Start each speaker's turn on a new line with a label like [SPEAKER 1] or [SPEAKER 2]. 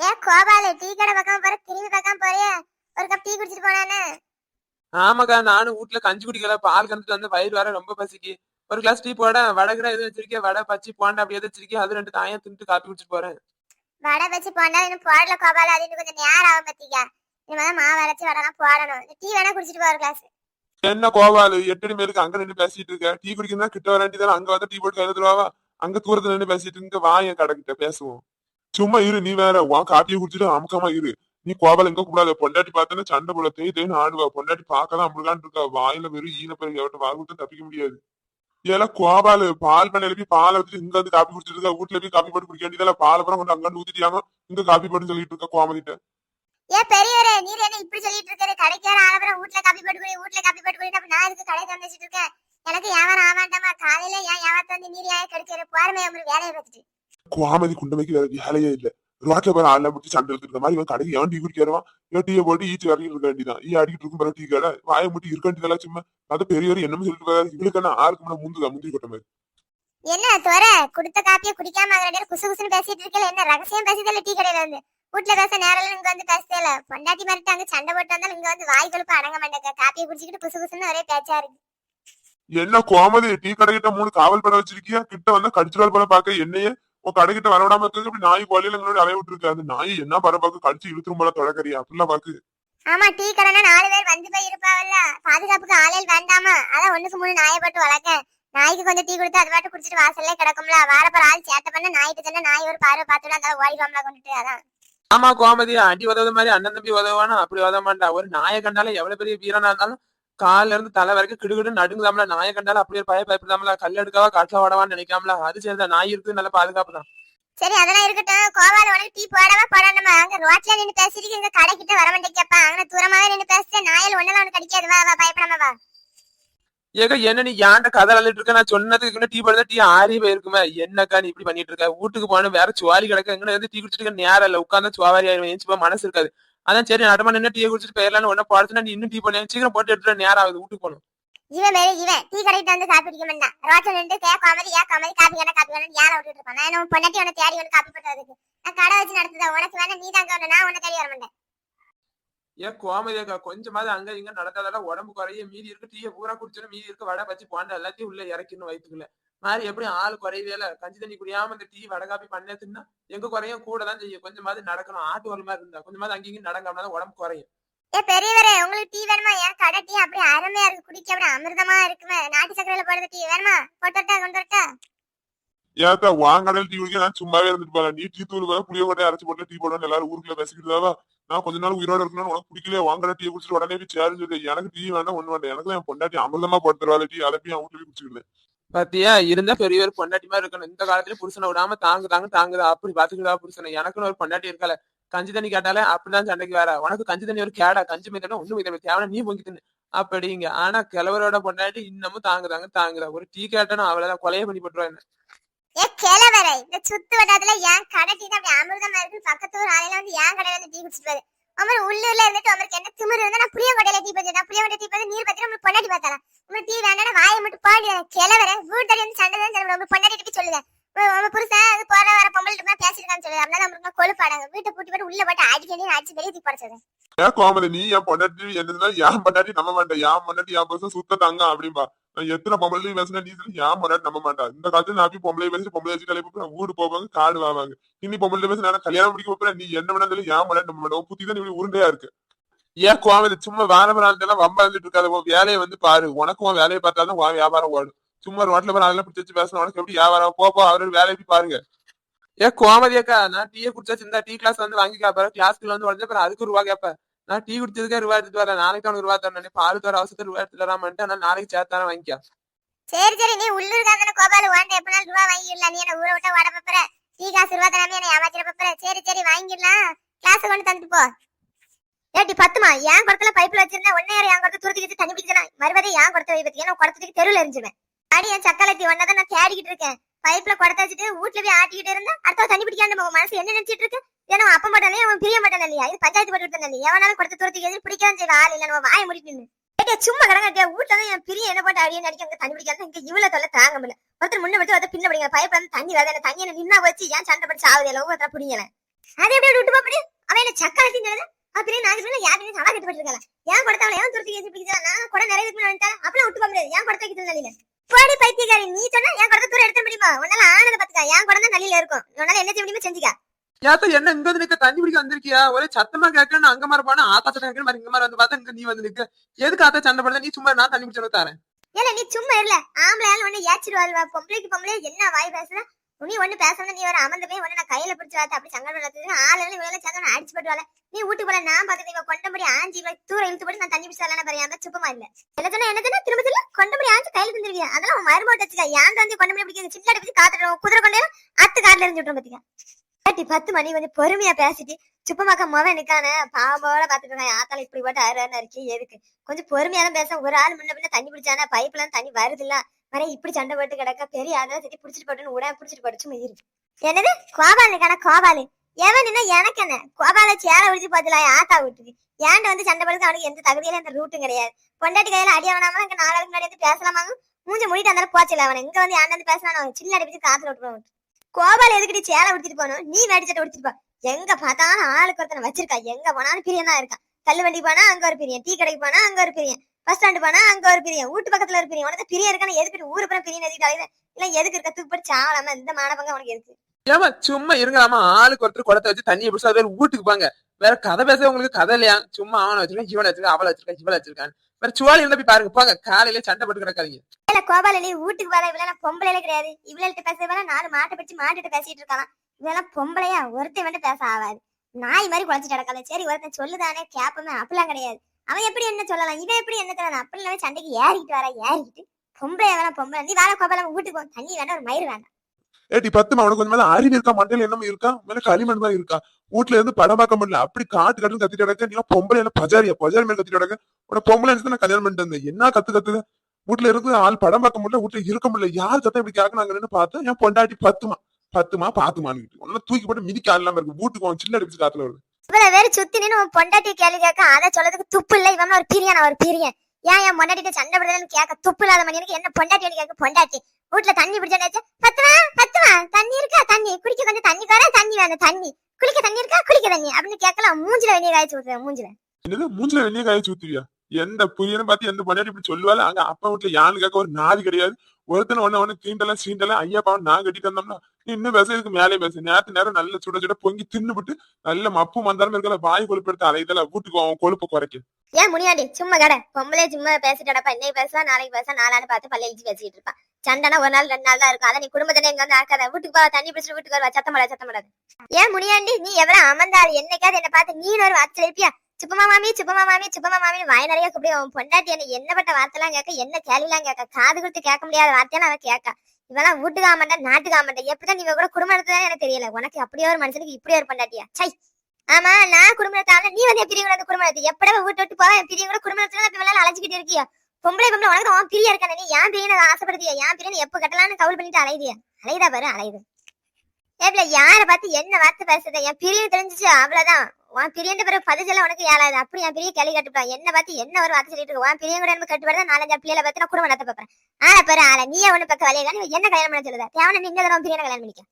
[SPEAKER 1] ஏ Gopalu tea கடை பக்கம் போற திரும்பி பக்கம் போறியா? ஒரு கப் டீ குடிச்சிட்டு போனானே
[SPEAKER 2] ஆமாக்கா நானும் வீட்டுல கஞ்சி குடிக்கல பால் கறந்துட்டு வந்து வயிறு வர ரொம்ப பசிக்கு. ஒரு கிளாஸ் டீ போட வடை கிட எதுவும் வச்சிருக்கேன் வடை பச்சி போண்டா அப்படி எதுவும் வச்சிருக்கேன் அது ரெண்டு தாயம் தின்ட்டு காப்பி குடிச்சிட்டு போறேன்.
[SPEAKER 1] வடை வச்சு போண்டா இன்னும் போடல கோபாலு. அது இன்னும் கொஞ்சம் நேரம் ஆகும் பத்திக்கா இனிமேதான் மாவு அரைச்சு வடைலாம் போடணும். டீ வேணா குடிச்சிட்டு போ ஒரு கிளாஸ்
[SPEAKER 3] என்ன கோவாலு எட்டு மேலுக்கு அங்க நின்று பேசிட்டு இருக்க? டீ குடிக்கணும் கிட்ட வர வேண்டியதானே அங்க வந்து டீ போட்டு எழுதுருவாவா அங்க தூரத்துல நின்று பேசிட்டு இருக்க வா என் கடை கிட்ட பேசுவோம். சும்மா இரு நீ வேற வா காப்பியை குடிச்சிட்டு அமுக்கமா இரு. நீ கோபால் எங்க கூடாது பொண்டாட்டி பார்த்தேன்னா சண்டை போல தேய் தேய்னு ஆடுவா. பொண்டாட்டி பார்க்கலாம் அப்படிலான் இருக்கா. வாயில வெறும் ஈன பிறகு எவட்ட வாய் விட்டு தப்பிக்க முடியாது. இதெல்லாம் கோபாலு பால் பண்ணையில போய் பாலை வச்சுட்டு இங்க வந்து காப்பி குடிச்சிட்டு இருக்கா? வீட்டுல போய் காப்பி போட்டு குடிக்க வேண்டியதால பால் அப்புறம் கொண்டு அங்க ஊத்திட்டியாங்க. இங்க காப்பி போட்டு சொல்லிட்டு இருக்கா கோமதிட்ட
[SPEAKER 1] ஏ பெரியவரே நீர் என்ன இப்படி சொல்லிட்டு இருக்காரு? கடைக்கார ஆலப்புறம் வீட்டுல காப்பி போட்டு குடி வீட்டுல காப்பி போட்டு குடி நான் இதுக்கு கடை தந்துச்சிட்டு இருக்கேன்? எனக்கு வியாபாரம் ஆவாண்டாமா? காலையில ஏன் வியாபாரத்தை வந்து நீர் ஏன் கிடைக்கிற போறமே உங்களுக்கு வேலையை பார்த்துட்டு.
[SPEAKER 3] கோமதி குண்டமைக்கு வேற வேலையே இல்ல. ரோட்ல போற ஆள்ல முடிச்சு சண்டை எடுத்துக்கிற மாதிரி இவன் கடைக்கு எவன் டீ குடிக்கிறவன் இவன் டீயை போட்டு ஈச்சு வரைக்கும் இருக்க வேண்டியதான் ஈ அடிக்கிட்டு இருக்கும் பிறகு டீ கடை. வாயை முட்டி இருக்க வேண்டியதெல்லாம் சும்மா. அது பெரியவர் என்னமோ சொல்லிட்டு போறாரு இவளுக்கு என்ன ஆறுக்கு முன்ன முந்துதா? முந்திரி கொட்ட மாதிரி.
[SPEAKER 1] என்ன துற கொடுத்த காப்பியை குடிக்காம அங்க குசு குசுன்னு பேசிட்டு இருக்கல என்ன ரகசியம் பேசுதல்ல டீ கடையில வந்து? வீட்டுல பேச நேரம் இங்க வந்து பேசல பொண்டாட்டி மாதிரி அங்க சண்டை போட்டு வந்தாலும் இங்க வந்து வாய் கொழுப்பு அடங்க மாட்டேங்க காப்பியை குடிச்சிக்கிட்டு குசு குசுன்னு ஒரே பேச்சா இருக்கு.
[SPEAKER 3] என்ன கோமதி டீ கடை கிட்ட மூணு காவல் படம் வச்சிருக்கியா? கிட்ட வந்து கடிச்சுடால் போல பாக்க என்னையே? உன் கடை கிட்ட வரவிடாம இருக்கு இப்படி நாய் கோலையில எங்களோட அலைய விட்டு இருக்கு அந்த நாய் என்ன பர பாக்கு கடிச்சு இழுத்துரும் போல தொடக்கறியா அப்படிலாம் பாக்கு.
[SPEAKER 1] ஆமா டீ கடைனா நாலு பேர் வந்து போய் இருப்பாவல்ல பாதுகாப்புக்கு ஆளையில் வேண்டாமா? அதான் ஒண்ணுக்கு மூணு நாயை போட்டு வளர்க்க நாய்க்கு கொஞ்சம் டீ கொடுத்து அது பாட்டு குடிச்சிட்டு வாசல்லே கிடக்கும்ல. வாரப்பற ஆள் சேட்டை பண்ண நாய்ட்டு தானே நாய் ஒரு பார்வை பார்த்துட்டு அந்த ஓடிவாமல கொண்டுட்டு அதான்.
[SPEAKER 2] ஆமா கோமதி. அடி உதவுத மாதிரி அண்ணன் தம்பி உதவானா அப்படி உதவ மாட்டா. ஒரு நாயை கண்டாலும் எவ்வளவு பெரிய வீரனா இருந்தாலும் கால்ல இருந்து தலை வரைக்கும் கிடுகிடு நடுங்குதாம்ல. நாயை கண்டாலும் அப்படியே பய பயப்படாமல கல் எடுக்கவா காட்டுல ஓடவான்னு நினைக்காமல. அது சரிதான். நாய் இருக்கு நல்ல பாதுகாப்பு தான்.
[SPEAKER 1] சரி அதெல்லாம் இருக்கட்டும். கோவால உனக்கு டீ போடவா போடணுமா அங்க ரோட்ல நின்னு பேசிட்டு இங்க கடை கிட்ட வர மாட்டேங்கப்பா. அங்க தூரமாவே நின்னு பேசிட்டு நாயல் ஒண்ணெல்லாம் உனக்கு கடிக்காது வா வா பயப்படாம வா.
[SPEAKER 2] ஏக என்ன நீ ஏன்ட கதை அள்ளிட்டு இருக்க? நான் சொன்னதுக்கு டீ போடுறதா டீ ஆறி போயிருக்குமே. என்னக்கா நீ இப்படி பண்ணிட்டு இருக்க? வீட்டுக்கு போன வேற சுவாரி கிடக்க. எங்க வந்து டீ குடிச்சிட்டு நேரம் இல்ல. உட்கார்ந்து சுவாரி போக மனசு இருக்காது. அதான் சரி நடமா நின்று டீ குடிச்சிட்டு போயிடலாம்னு ஒன்னும் போடுச்சுன்னா நீ இன்னும் டீ பண்ணி சீக்கிரம் போட்டு எடுத்துட்டு நேரம் ஆகுது வீட்டுக்கு போகணும்.
[SPEAKER 1] இவன் மேல இவன். டீ கடைக்கு வந்து காப்பி குடிக்க மாட்டான். ரோட்ல நின்று கே காமதி ஏன் காமதி காப்பி வேணா காப்பி வேணும் ஏன் விட்டுட்டு இருப்பான்? நான் உன் பொண்டாட்டி உன தேடி ஒன்று காப்பி போட்டதுக்கு நான் கடை வச்சு நடத்துதா? உனக்கு வேணா நீ தாங்க நான் உன்னை தேடி வர மாட்டேன்.
[SPEAKER 2] ஏன் கோமதியாக்கா கொஞ்சமாவது அங்க இங்க நடக்காதால உடம்பு குறைய மீதி இருக்கு டீயை பூரா குடிச்சோம் மீதி இருக்கு வடை பச்சி போண்டா எல்லாத்தையும் உள்ள இறக்கணும் வயிற்றுக்குள்ள மாதிரி எப்படி ஆள் குறையவே கஞ்சி தண்ணி குடியாம இந்த டீ வடை காப்பி பண்ணே தின்னா எங்க குறையும் கூட தான் செய்யும். கொஞ்சமாவது நடக்கணும். ஆட்டு ஒரு மாதிரி இருந்தா கொஞ்சமாவது அங்கேயும் நடக்காம தான் உடம்பு குறையும்.
[SPEAKER 1] ஏ பெரியவரே உங்களுக்கு டீ வேணுமா? ஏன் கடை டீ அப்படி அருமையா இருக்கு. குடிக்க அப்படி அமிர்தமா இருக்குமே. நாட்டு சக்கரையில போடுறது டீ வேணுமா? போட்டு வரட்டா, கொண்டு வரட்டா?
[SPEAKER 3] ஏத்தா வாங்கடல் டீ குடிக்க நான் சும்மாவே இருந்துட்டு போறேன். நீ டீ தூள் வேற புளிய கொட்டை அரைச்சு போட்டு டீ போடுவேன் எல்லாரும் ஊருக்குள்ள பேசிக்கிட்டு நான் கொஞ்ச நாள் உயிரோட இருக்கணும் உனக்கு பிடிக்கல வாங்கட டீ குடிச்சிட்டு உடனே போய் சேருன்னு சொல்லி எனக்கு டீ வேண்டாம் ஒண்ணு வேண்டாம். எனக்கு என் பொண்டாட்டி அமிர்தமா போட்டு தருவாள் டீ அதை போய் அவன் வீட்டுல போய் குடிச்சுக்கிட்டு.
[SPEAKER 2] பாத்தியா? இருந்தா ஒரு பொண்டாட்டி மாதிரி இருக்கணும். இந்த காலத்துல புருஷனை விடாம தாங்கு தாங்க தாங்குதா அப்படி பாத்துக்கிட்டா புருஷனை. எனக்குன்னு ஒரு பொண்டாட்டி இருக்கால கஞ்சி தண்ணி கேட்டாலே அப்படிதான் சண்டைக்கு வேற உனக்கு கஞ்சி தண்ணி ஒரு கேடா. கஞ்சி மீதம் ஒண்ணு மீதம் தேவை நீ பொங்கி அப்படிங்க. ஆனா கிழவரோட பொண்டாட்டி இன்னமும் தாங்குதாங்க தாங்குதா ஒரு டீ கேட்டனும் அவ்வளவுதான். கொலையை பண்ணி போட்டுருவாங்க என்ன?
[SPEAKER 1] ஏ கிளவரை இந்த சுத்து வட்டாரத்துல ஏன் கடை டீ தான் அப்படி அமிர்தமா இருக்கு? பக்கத்து ஊர் ஆளையில வந்து ஏன் கடையில வந்து டீ குடிச்சிட்டு போகுது அமர் உள்ளூர்ல இருந்துட்டு அவருக்கு என்ன திமிரு இருந்தா நான் புளிய கொடையில டீ பத்தி புளிய கொட்டை டீ பத்தி நீர் பத்தி உங்களுக்கு பொண்டாட்டி பார்த்தாரா உங்க டீ வேண்டாம் வாயை மட்டும் பாடி கிளவர வீட்டுல இருந்து சண்டை தான் சொல்லுங்க உங்க பொண்டாட்டி போய் சொல்லுங்க. உங்க- புருஷன் அது போற வர பொம்பளை கிட்ட பேசிருக்கான்னு சொல்லுங்க அப்படின்னா நம்மளுக்கு கொழுப்பாடாங்க வீட்டை பூட்டி போட்டு உள்ள போட்டு அடிக்கடி அடிச்சு வெளியே தூக்கி படைச்சது
[SPEAKER 3] ஏன் கோமதி நீ என் பொண்டாட்டி என்னதுன்னா என் பொண்டாட்டி நம்ப மாட்டேன் என் பொண்டாட்டி என் புருஷன் சுத்த தாங்க அப்படிம்பா. நான் எத்தனை பொம்பளையும் பேசினா நீ சொல்லி என் பொண்டாட்டி நம்ப மாட்டேன் இந்த காலத்துல நான் போய் பொம்பளை பேசி பொம்பளை வச்சு கலை போய் வீடு போவாங்க காடு வாங்க இனி பொம்பளை பேசி நான் கல்யாணம் முடிக்க போறேன். நீ என்ன வேணாலும் சொல்லி. என் பொண்டாட்டி நம்ப மாட்டேன் புத்தி தான் இப்படி உருண்டையா இருக்கு. ஏன் கோமதி சும்மா வாரபராந்தெல்லாம் வம்பா இருந்துட்டு இருக்காது? உன் வேலையை வந்து பாரு. உனக்கு உன் வேலையை பார்த்தாதான் உன் வியாபாரம் ஓடும். சும்மா ரோட்ல போற அதெல்லாம் பிடிச்சி வச்சு பேசணும் உனக்கு எப்படி வியாபாரம்? போப்போ அவரு அவரோட வேலையை போய் பாருங்க.
[SPEAKER 2] ஏன் கோமதி அக்கா நான் டீயை குடிச்சா இந்த டீ கிளாஸ் வந்து வாங்கி பாரு கிளாஸ்க்குள்ள வந்து உடஞ்ச பிறகு அதுக்கு ரூபா கேப்பேன். நான் டீ குடிச்சதுக்கே ரூபா எடுத்துட்டு வரேன். நாளைக்கு உனக்கு ரூபா தரணும் பால் தர அவசரத்துல ரூபா எடுத்துட்டு வராமன்ட்டு நான் நாளைக்கு சேர்த்தான வாங்கிக்கா.
[SPEAKER 1] சரி சரி. நீ உள்ளூர்காரன கோபால? வாண்ட எப்பனாலும் ரூபா வாங்கிடலாம். நீ என்ன ஊரை விட்டா உடம்பு டீ காசு ரூபா தராம என்ன ஏமாத்திர போற? சரி சரி. வாங்கிடலாம். கிளாஸ் கொண்டு தந்துட்டு போ. ஏட்டி பத்துமா? ஏன் குடத்துல பைப்ல வச்சிருந்தா ஒன்னே என் குடத்தை துருத்தி வச்சு தண்ணி பிடிச்சா மறுபடியும் ஏன் குடத்தை வை பத்தி ஏன்னா குடத்துக்கு தெருவில் எரிஞ்சுவேன் அடி என் சக்கலத்தி ஒன்னதான் நான் தேடிக்கிட்டு இருக்கேன். பைப்ல குடத்தை வச்சுட்டு வீட்டுல போய் ஆட்டிக்கிட்டு இருந்தா அடுத்த தண்ணி பிடிக்காம மனசு என்ன நினைச்சிட்டு இருக்கு? ஏன்னா அப்ப மாட்டானே அவன் பிரிய மாட்டான் இல்லையா? இது பஞ்சாயத்து போட்டு விட்டேன் இல்லையா? எவனாலும் குடத்தை துருத்தி வச்சு பிடிக்காம செய்வா ஆள் இல்ல. நம்ம வாய முடிக்கணும் நின்னு. சும்மா கடங்க வீட்டுல தான் என் பிரிய என்ன போட்டு அடியே நடிக்க தண்ணி பிடிக்காது இங்க இவ்வளவு தொல்லை தாங்க முடியல. ஒருத்தர் முன்ன விட்டு ஒருத்தர் பின்ன பிடிங்க பைப்ல வந்து தண்ணி வேலை தண்ணி தண்ணியை நின்னா வச்சு ஏன் சண்டை படிச்சு ஆகுது எல்லாம் ஒவ்வொருத்தர பிடிங்கல. அது எப்படி விட்டு பாப்படி அவன் என்ன சொல்லுது அப்படியே நாங்க சொல்ல யாருமே சவா கட்டுப்பட்டு இருக்கலாம் ஏன் கொடுத்தவள ஏன் துருத்தி கேசி பிடிச்சா நான் கூட நிறைய இதுக்கு வந்துட்டேன் அப்பலாம் விட்டு போக முடியாது. ஏன் கொடுத்த வைக்கிறது நல்ல போடி பைத்தியக்காரி நீ சொன்னா என் குடத்தை தூரம் எடுத்த முடியுமா? உன்னால ஆனத பாத்துக்கா என் குடம் தான் நல்லில இருக்கும். உன்னால என்ன செய்ய முடியுமோ செஞ்சுக்கா.
[SPEAKER 2] ஏத்த என்ன இங்க வந்து நிக்க தண்ணி பிடிக்க வந்திருக்கியா? ஒரே சத்தமா கேட்கணும் அங்க மாதிரி போனா ஆத்தா சத்தம் கேட்கணும் இங்க மாதிரி வந்து பார்த்தா இங்க நீ வந்து நிக்க. எதுக்கு ஆத்தா சண்டை போடுற நீ சும்மா நான் தண்ணி பிடிச்சு தரேன்.
[SPEAKER 1] ஏல நீ சும்மா இல்ல ஆம்பளை ஒண்ணு ஏச்சிடுவாள் பொம்பளைக்கு பொம்பளை என்ன வாய் பேசுற? நீ ஒண்ணு பேசணும் நீ வர அமர்ந்த போய் ஒண்ணு நான் கையில பிடிச்சு வாத்த அப்படி சங்கடம் ஆளு ஆளுநர் வேலை சேர்ந்து அடிச்சு போட்டுவாள் நீ வீட்டு போல நான் பார்த்து இவ கொண்டபடி ஆஞ்சி இவ தூர இழுத்து போட்டு நான் தண்ணி பிடிச்சு வரலாம் பரியாம சுப்பமா இல்ல. என்ன சொன்னா என்ன சொன்னா திரும்ப சொல்ல. கொண்டபடி ஆஞ்சு கையில தந்துருவியா? அதெல்லாம் உன் மருமோட்ட வச்சுக்க. ஏன் வந்து கொண்டபடி பிடிக்க சின்ன பிடிச்சி காத்துடும் குதிரை கொண்டே அத்து காட்டுல இருந்து விட்டுரும் பாத்தீங்க கட்டி பத்து மணி வந்து பொறுமையா பேசிட்டு சுப்பமாக்கா முகம் நிக்கான பாவம் பாத்துட்டு இருக்கான் ஆத்தால இப்படி போட்டு ஆறு இருக்கு. எதுக்கு? கொஞ்சம் பொறுமையா தான் பேச ஒரு ஆள் முன்ன பின்ன தண்ணி பிடிச்சானா பைப்ல தண்ணி வருது இல்ல வர இப்படி சண்டை போட்டு கிடக்க பெரிய ஆளா சரி பிடிச்சிட்டு போட்டுன்னு உடனே பிடிச்சிட்டு போட்டு சும்மா என்னது? கோபாலு நிக்கான கோபாலு. எவன் என்ன? எனக்கு என்ன? கோபால சேர உடிச்சு பாத்துல ஆத்தா விட்டுது ஏன்ட வந்து சண்டை போடுறது அவனுக்கு எந்த தகுதியில எந்த ரூட்டும் கிடையாது. பொண்டாட்டி கையில அடி அவனாம இங்க நாலு முன்னாடி வந்து பேசலாமாங்க மூஞ்ச முடிட்டு அந்த போச்சுல அவன். இங்க வந்து ஏன்டா வந்து பேசினா அவன் சின்ன அடிப்பிச்சு காத்துல விட்டுருவான் கோபால் எதுக்கிட்டு சேலை உடுத்திட்டு போனோம் நீ வேடிச்சட்டை உடுத்திட்டு போ. எங்க பார்த்தாலும் ஆளுக்கு ஒருத்தனை வச்சிருக்கா. எங்க போனாலும் பிரியன் தான் இருக்கான் தள்ளு வண்டி போனா அங்க ஒரு பிரியன் டீ கடைக்கு போனா அங்க ஒரு பிரியன் பஸ் ஸ்டாண்டு போனா அங்க ஒரு பிரியம் வீட்டு பக்கத்துல ஒரு பிரியம். உனக்கு பிரியம் இருக்கான்னு எதுக்கு ஊரு புறம் பிரியம் எழுதிட்டு இல்ல எதுக்கு இருக்க? தூக்கு சாவலாம இந்த மானபங்க உனக்கு எதுக்கு
[SPEAKER 2] ஏமா சும்மா இருங்களாமா ஆளுக்கு ஒருத்தர் குடத்தை வச்சு தண்ணியை பிடிச்சி அது வீட்டுக்கு போங்க. வேற கதை பேச உங்களுக்கு கதை இல்லையா? சும்மா அவனை வச்சிருக்கேன் இவனை வச்சிருக்கேன் அவளை வச்சிருக்கேன் இவளை வச்சிருக்கான் வேற சுவாலி இருந்தா போய் பாருங்க போங்க. காலையில சண்டை போட்டு கிடக்காதீங்க.
[SPEAKER 1] இல்ல கோபால நீ வீட்டுக்கு வர இவ்வளவு பொம்பளைல கிடையாது. இவ்வளவு பேசுறதுல நாலு மாட்டை பிடிச்சு மாட்டுட்டு பேசிட்டு இருக்கலாம் இதெல்லாம் பொம்பளையா ஒருத்தன் மட்டும் பேச ஆகாது. நாய் மாதிரி குழச்சிட்டு கிடக்காது. சரி ஒருத்தன் சொல்லுதானே கேப்பமே அப்படிலாம் கிடையாது. அவன் எப்படி என்ன சொல்லலாம்? இவன் எப்படி என்ன சொல்லலாம்? அப்படிலாம் சண்டைக்கு ஏறிக்கிட்டு வர ஏறிக்கிட்டு. பொம்பளை வேணா பொம்பளை. நீ வேலை கோபலம் வீட்டுக்கு தண்ணி வேணா ஒரு மயிர் வேண்டாம்
[SPEAKER 3] ஏட்டி பத்துமா உனக்கு கொஞ்சம் மேல அறிவு இருக்கா? மண்டையில என்னமோ இருக்கா? மேல களிமண் தான் இருக்கா? வீட்டுல இருந்து படம் பார்க்க முடியல. அப்படி காட்டு கட்டு கத்திட்டு கிடக்க. நீ பொம்பளை என்ன பஜாரியா? பஜாரி மேல கத்திட்டு கிடக்க. உன பொம்பளை நான் கல்யாணம் பண்ணிட்டு வந்தேன். என்ன கத்து கத்துது? வீட்டுல இருந்து ஆள் படம் பார்க்க முடியல. வீட்டுல இருக்க முடியல. யார் சத்தம் இப்படி கேட்கறாங்கன்னு பார்த்தா என் பொண்டாட்டி பத்துமா? பத்துமா பாத்துமான்னு உன்ன தூக்கி போட்டு மிதிக்க ஆள் இல்லாம இருக்கு. வீட்டுக்கு சின்ன அடிச்சு காத்துல வருது.
[SPEAKER 1] இவ்வளவு பேர் சுத்தி நின்னு உன் பொண்டாட்டி கேள்வி கேட்க அதை சொல்றதுக்கு துப்பு இல்ல. இவன் ஒரு பிரியன் ஒரு பிரியன். ஏன் என் பொண்டாட்டிட்ட சண்டை விடுறதுன்னு கேட்க துப்பு இல்லாத மணி எனக்கு என்ன பொண்டாட்டி கேட்க பொண்டாட்டி? வீட்டுல தண்ணி பிடிச்சா பத்துவா பத்துவா தண்ணி இருக்கா? தண்ணி குடிக்க கொஞ்சம் தண்ணி கார தண்ணி வேணும் தண்ணி. குளிக்க தண்ணி இருக்கா? குளிக்க தண்ணி. அப்படின்னு கேட்கலாம். மூஞ்சில வெளியே காய்ச்சி ஊத்துவேன் மூஞ்சில.
[SPEAKER 3] என்னது? மூஞ்சில வெளியே காய்ச்சி ஊத்துவியா எந்த புரியன்னு பார்த்து எந்த பொண்டாட்டி இப்படி சொல்லுவாள் அங்க அப்பா வீட்டுல யான்னு கேட்க ஒரு நாள் கிடையாது. ஒருத்தனை ஒண்ணு ஒண்ணு தீண்டலாம் சீண்டலாம் ஐயா பாவம் நான் கட்டிட்டு வந்தோம்னா இன்னும் பேச இதுக்கு மேலே பேச. நேரத்து நேரம் நல்ல சுட சுட பொங்கி தின்னுபிட்டு நல்ல மப்பு மந்தாரம் இருக்கல வாய் கொழுப்பு எடுத்து அலைதல வீட்டுக்கு அவன் கொழுப்பு குறைக்க
[SPEAKER 1] ஏன் முனியாண்டி சும்மா கடை. பொம்பளை சும்மா பேசிட்டடப்பா இன்னைக்கு பேசலாம் நாளைக்கு பேசலாம் நாளான்னு பார்த்து பல்ல இழிச்சு பேசிட்டு இருப்பான் சண்டைனா ஒரு நாள் ரெண்டு நாள் தான் இருக்கும். அதான் நீ குடும்பத்திலே இங்க வந்து ஆக்காத. வீட்டுக்கு போ தண்ணி பிடிச்சிட்டு வீட்டுக்கு வருவா. சத்தம் போடாது சத்தம் போடாது. ஏன் முனியாண்டி நீ எவ்வளவு அமர்ந்தாள்? என்னைக்காவது என்ன பார்த்து நீ ஒரு வார்த்தை இருப்பியா? சுப்பமா மாமி சுப்பமா மாமி சுப்பமா மாமி வாய் நிறைய கூப்பிடு. அவன் பொண்டாட்டி என்ன என்னப்பட்ட வார்த்தைலாம் கேட்க என்ன கேள்விலாம் கேட்க காது கொடுத்து கேட்க முடியாத வார்த்தையெல்லாம் அவன் கேட்க. இவெல்லாம் வீட்டுக்கு ஆமாண்டா நாட்டு ஆமாண்டா எப்படிதான் நீ இவ கூட குடும்பம் நடத்துதான் எனக்கு தெரியல. உனக்கு அப்படியே ஒரு மனுஷனுக்கு இப்படி ஒரு பொண்டாட்டியா? சை ஆமா நான் குடும்பத்தால நீ வந்து பிரிய கூட குடும்பத்தை எப்படவே வீட்டு விட்டு போவேன் பிரிய கூட குடும்பத்துல இப்ப அழைச்சிக்கிட்டு இருக்கியா? பொம்பளை பொம்பளை உனக்கு உன் பிரியா இருக்கானே. நீ ஏன் பிரியனை ஆசைப்படுத்தியா? ஏன் பிரியனை எப்ப கட்டலாம்னு கவுல் பண்ணிட்டு அலையுதியா? அலையுதா பாரு அலையுது. ஏப்ல யார பார்த்து என்ன வார்த்தை பேசுறத? என் பிரியம் தெரிஞ்சிச்சு? அவ்வளவுதான். உன் பிரியன்ற பிறகு பதிச்செல்லாம் உனக்கு ஏழாது. அப்படி என் பிரிய கேள்வி கட்டுப்பான் என்ன பார்த்து என்ன ஒரு வார்த்தை சொல்லிட்டு இருக்கு? உன் பிரியன் கூட எனக்கு கட்டு நாலஞ்சு பிள்ளைல பார்த்து நான் குடும்பம் நடத்த பாப்பேன் ஆளை பாரு ஆளை. நீயே ஒண்ணு பக்கம் வழியா என்ன கல்யாணம் பண்ண சொல்லுதா? தேவன நீ இந்த தடவை பிரியனை கல்யாணம் பண்ணிக்க.